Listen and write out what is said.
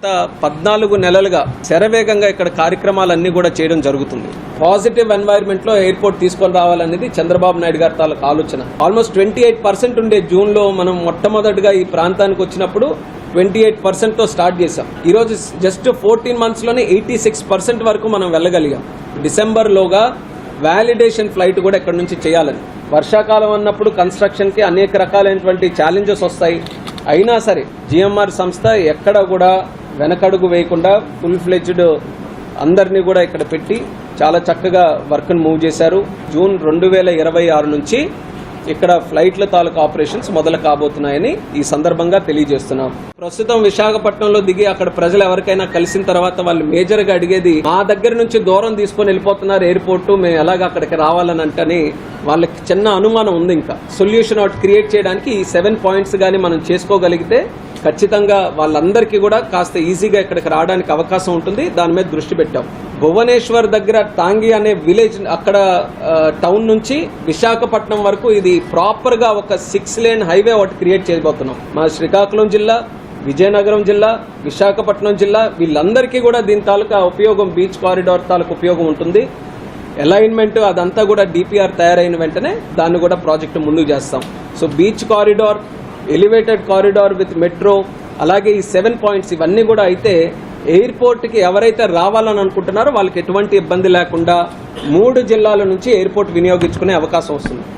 గత పద్నాలుగు నెలలుగా శరవేగంగా ఇక్కడ కార్యక్రమాలన్నీ కూడా చేయడం జరుగుతుంది. పాజిటివ్ ఎన్వైరన్మెంట్లో ఎయిర్పోర్ట్ తీసుకొని రావాలనేది చంద్రబాబు నాయుడు గారి తాలూకు ఆలోచన. ఆల్మోస్ట్ ట్వంటీ ఎయిట్ పర్సెంట్ ఉండే జూన్లో మనం మొట్టమొదటిగా ఈ ప్రాంతానికి వచ్చినప్పుడు ట్వంటీ ఎయిట్ పర్సెంట్తో స్టార్ట్ చేసాం ఈ రోజు జస్ట్ ఫోర్టీన్ మంత్స్లోనే ఎయిటీ సిక్స్ పర్సెంట్ వరకు మనం వెళ్ళగలిగాం. డిసెంబర్ లోగా వ్యాలిడేషన్ ఫ్లైట్ కూడా ఇక్కడ నుంచి చేయాలని. వర్షాకాలం అన్నప్పుడు కన్స్ట్రక్షన్కి అనేక రకాలైనటువంటి ఛాలెంజెస్ వస్తాయి. అయినా సరే జిఎంఆర్ సంస్థ ఎక్కడ కూడా వెనకడుగు వేయకుండా ఫుల్ ఫ్లెడ్జ్డ్ అందరినీ కూడా ఇక్కడ పెట్టి చాలా చక్కగా వర్క్ను మూవ్ చేశారు. జూన్ రెండు వేల ఇరవై ఆరు నుంచి ఇక్కడ ఫ్లైట్ల తాలూకు ఆపరేషన్స్ మొదలు కాబోతున్నాయని ఈ సందర్భంగా తెలియజేస్తున్నాం. ప్రస్తుతం విశాఖపట్నంలో దిగి అక్కడ ప్రజలు ఎవరికైనా కలిసిన తర్వాత వాళ్ళు మేజర్గా అడిగేది మా దగ్గర నుంచి దూరం తీసుకొని వెళ్ళిపోతున్నారు ఎయిర్పోర్ట్ మేము ఎలాగ అక్కడికి రావాలని అంటని వాళ్ళకి చిన్న అనుమానం ఉంది ఇంకా. సొల్యూషన్ ఒకటి క్రియేట్ చేయడానికి ఈ సెవెన్ పాయింట్స్ గానీ మనం చేసుకోగలిగితే ఖచ్చితంగా వాళ్ళందరికీ కూడా కాస్త ఈజీగా ఇక్కడికి రావడానికి అవకాశం ఉంటుంది. దాని మీద దృష్టి పెట్టాం. భువనేశ్వర్ దగ్గర తాంగి అనే విలేజ్ అక్కడ టౌన్ నుంచి విశాఖపట్నం వరకు ఇది ప్రాపర్గా ఒక సిక్స్ లేన్ హైవే ఒకటి క్రియేట్ చేయబోతున్నాం. మా శ్రీకాకుళం జిల్లా విజయనగరం జిల్లా విశాఖపట్నం జిల్లా వీళ్ళందరికీ కూడా దీని తాలూకా ఉపయోగం బీచ్ కారిడార్ తాలూకా ఉపయోగం ఉంటుంది. అలైన్మెంట్ అదంతా కూడా డిపిఆర్ తయారైన వెంటనే దాన్ని కూడా ప్రాజెక్టు ముందుకు చేస్తాం. So beach corridor elevated corridor with metro అలాగే ఈ సెవెన్ పాయింట్స్ ఇవన్నీ కూడా అయితే ఎయిర్పోర్ట్కి ఎవరైతే రావాలని అనుకుంటున్నారో వాళ్ళకి ఎటువంటి ఇబ్బంది లేకుండా మూడు జిల్లాల నుంచి ఎయిర్పోర్ట్ వినియోగించుకునే అవకాశం వస్తుంది.